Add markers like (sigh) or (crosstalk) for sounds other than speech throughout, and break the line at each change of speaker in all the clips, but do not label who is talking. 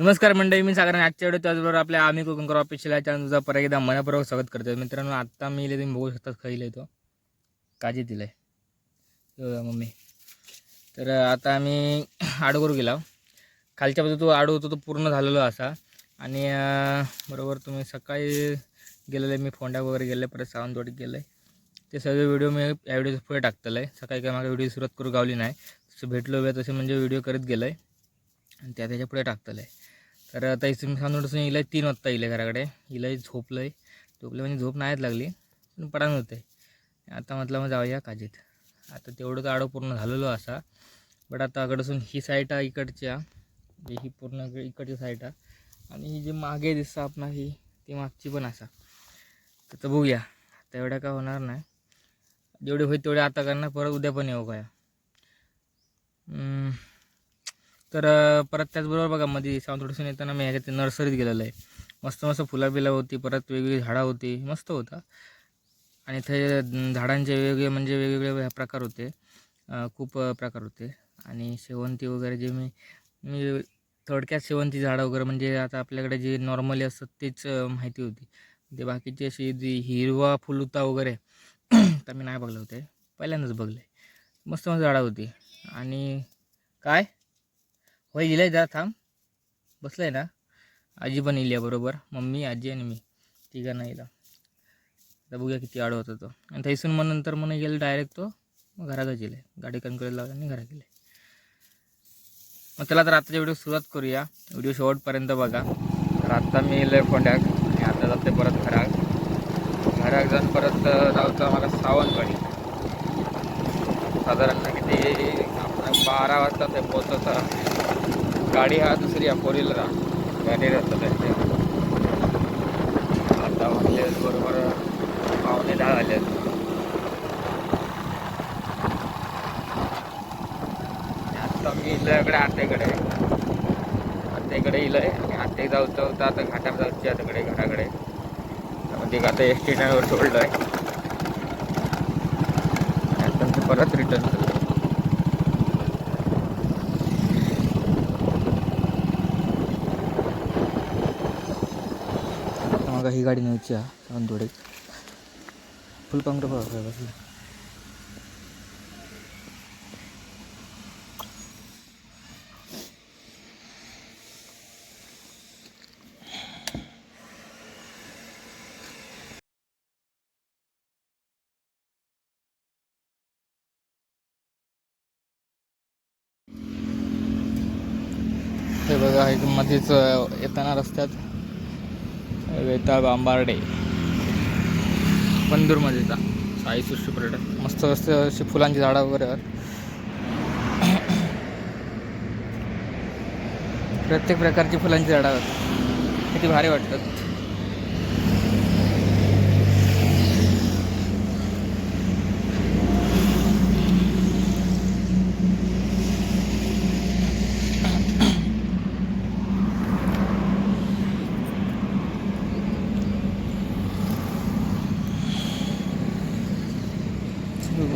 नमस्कार मंडळी मी सागर आजच्या वेळेस त्याचबरोबर आपल्या आम्ही कोकणकर ऑफिशियल या चॅनलचा परत एकदा मनापूर्वक स्वागत करतो मित्रांनो आत्ता मी इले तुम्ही बघू शकता खाईल येतो काजी दिलं आहे मम्मी. तर आता आम्ही आडूवर गेला. खालच्या बाजू तो आडू होतो तो पूर्ण झालेला असा. आणि बरोबर तुम्ही सकाळी गेलेले मी फोंड्या वगैरे गेले परत सावंतवाडीत गेले. ते सगळे व्हिडिओ मी या व्हिडिओ पुढे टाकलेलं आहे सकाळी काय मागे व्हिडिओ सुरुवात करू गावली नाही. तसं भेटलो वेळ तसे म्हणजे व्हिडिओ करत गेलं आहे आणि त्या त्याच्या पुढे टाकलेलं आहे तर आता मी सांगून इला तीन वाजता येईल घराकडे. इलाही झोपलं आहे झोपलं म्हणजे झोप नाहीच लागली पण पडान होते आता म्हटलं मग जाऊया काजीत. आता तेवढं तर आडो पूर्ण झालेलो असा. बट आता अकडसून ही साईट आहे इकडच्या. म्हणजे ही पूर्ण इकडची साईट आहे. आणि ही जी मागे दिसतं आपण ही ती मागची पण असा. तर तर बघूया. आता एवढ्या काय होणार नाही. जेवढे होईल तेवढे आता करणार परत उद्या पण येऊ काय. तर परत त्याचबरोबर बघा मध्ये सावंतवाडीसून येताना मी ह्याच्या नर्सरीत गेलेलो आहे. मस्त मस्त फुलाबिला होती परत वेगवेगळी झाडं होती मस्त होता. आणि ते झाडांचे वेगवेगळे म्हणजे वेगवेगळे प्रकार होते. खूप प्रकार होते. आणि शेवंती वगैरे जे मी मी थोडक्यात शेवंती झाडं वगैरे म्हणजे आता आपल्याकडे जे नॉर्मली असतात तेच माहिती होती. ते बाकीची अशी जी हिरवा फुलुता वगैरे (clears throat) तर मी नाही बघलं होते. पहिल्यांदाच बघले. मस्त मस्त झाडं होती. आणि काय? होय इलाय आहे जरा थांब. बसलं आहे ना? आजी पण येईल बरोबर. मम्मी आजी आणि मी. तिघांना येईल आता बघूया किती आड होता तो. आणि थैसून मग नंतर मग गेलं डायरेक्ट तो. मग घरातच गेले. गाडी कनकडे लावला आणि घरात गेले. मग चला तर आत्ताच्या व्हिडिओ सुरुवात करूया. व्हिडिओ शेवटपर्यंत बघा. तर आत्ता मी येईल फोंड्याक आणि आता जाते परत घरात घरात जाऊन परत जाऊचं मला सावंतवाडी. साधारण किती बारा वाजता ते पोहोचवता गाडी हा दुसरी अकोलीला फोर व्हीलर गाडी राहतात ते आता वाजले बरोबर पावणे दहा झाले. आता मी इकडे आत्याकडे आत्याकडे आहे आणि आत्या जाऊचं होतं आता घाटा जाऊची आताकडे घराकडे. म्हणजे आता एस टी ड्रायव्हर सोडलं आहे आता परत रिटर्न बघा ही गाडी न्यायची आहे सावंतवाडी फुल पांघर बघा बसलं. हे बघा एक मध्येच येताना रस्त्यात वेता बांबार्डे. बंदूरमध्ये जा साई सृष्टी पर्यटन. मस्त मस्त अशी फुलांची झाडं वगैरे प्रत्येक प्रकारची फुलांची झाडं किती भारी वाटतात.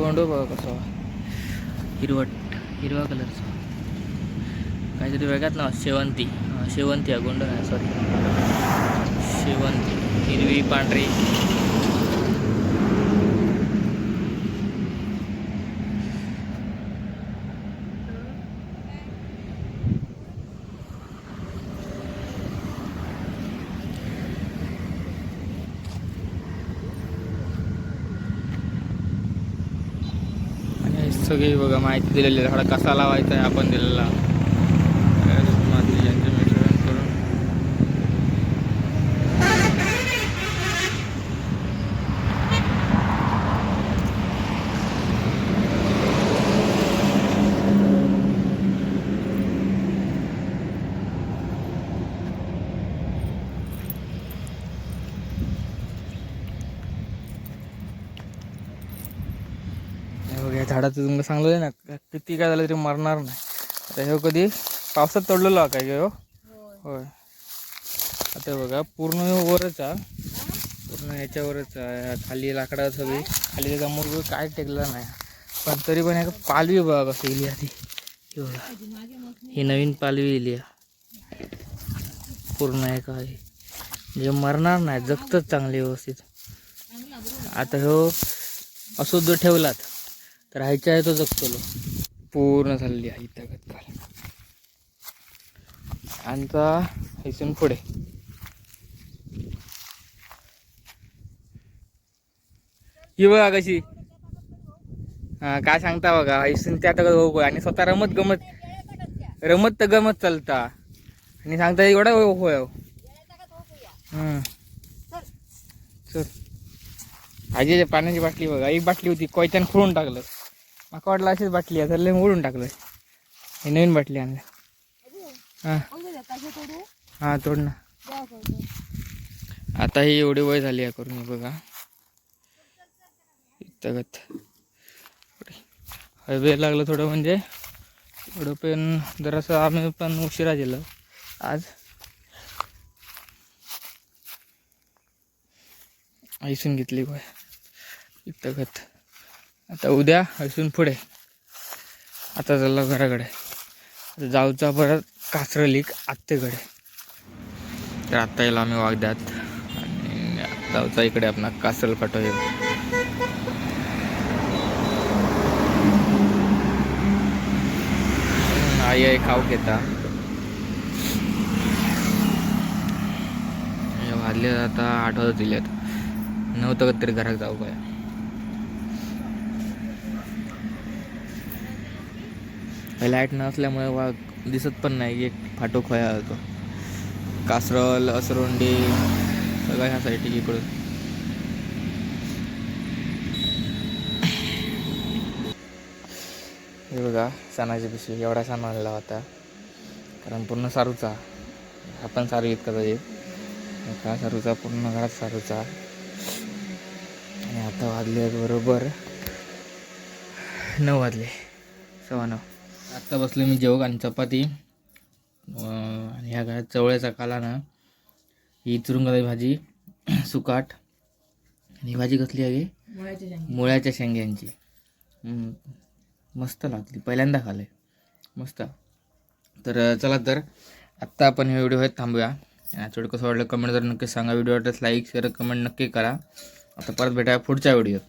गोंडो बघा कसा. हिरवट हिरवा कलरचा काहीतरी वेगळ्यात ना शेवंती शेवंती आहे गोंडो नाही सॉरी शेवंती हिरवी पांढरी आणि हे सगळी बघा माहिती दिलेली आहे. झाडं कसा लावायचा आहे आपण दिलेला. झाडाचं तुम्हाला सांगलं ना किती काय झालं तरी मरणार नाही. आता हे कधी पावसात तोडलेलं काय हो होय. आता हे बघा पूर्ण हे वरच आहे. पूर्ण ह्याच्यावरच आहे. खाली लाकडा सगळी खाली त्याचा मुरग काय टेकला नाही. पण तरी पण एक पालवी बघा कसं इली आधी. हे ही नवीन पालवी इली आहे. पूर्ण आहे. काय जे मरणार नाही जगतच चांगले व्यवस्थित. आता ह्यो असो जर ठेवलात. तर ह्याच्या आहे तो जगतलो. पूर्ण झालेली आहे तगत काल आणि आता पुढे. ही बघा कशी. हा काय सांगता बघा इथून त्या तगत हो आणि स्वतः रमत गमत रमत तर गमत चालता. आणि सांगता एवढा हो. होय हम्म. चल. आजीच्या पाण्याची बाटली बघा. एक बाटली होती कोयत्यानं खुळून टाकलं. माका वाटलं अशीच बाटली आहे. तर लय मोडून टाकलं हे नवीन बाटली आणल्या हां. हां तोड ना. आता ही एवढी वय झाली आहे करून बघा. इतकत हवे लागलं थोडं म्हणजे. थोडं पण जरासं आम्ही पण उशिरा गेलो आज. ऐसून घेतली गोय इतकत आता उद्या ऐसून पुढे. आता चाललो घराकडे. आता जाऊचा परत कासरं लीक आत्तेकडे. तर आत्ता येईल आम्ही वागद्यात आणि जाऊचा इकडे आपण कासरल पाठवू आई आई खाऊ घेता. हे वाजले आता आठ वाजत दिलेत नव्हतं का तरी घरात जाऊ काय लाइट नसल्यामुळे वा दिसत पण नाही. एक फाटो खोया होतो. कासरल असरोंडी सगळ्या ह्या साईटी इकडून. हे बघा सणाची पिशवी एवढा सण आणला होता. कारण पूर्ण सारूचा. आपण सारू येत कदाचित का सारूचा पूर्ण घरात सारूचा. आणि आता वाजले आहेत बरोबर नऊ वाजले. सव्वा नऊ. आत्ता बसलो मी जेवक आणि चपाती. आणि ह्या घरात चवळ्याचा काला ना ही चुरुंगाची भाजी (clears throat) सुकाट. आणि ही भाजी कसली आहे? मुळ्याच्या शेंग्यांची. मस्त लागली. पहिल्यांदा खाल्ले मस्त. तर चला तर आत्ता आपण हे व्हिडिओ आहेत थांबूया. व्हिडिओ कसं वाटलं कमेंट जर नक्की सांगा. व्हिडिओ वाटल्यास लाईक शेअर कमेंट नक्की करा. आता परत भेटाया पुढच्या व्हिडिओत.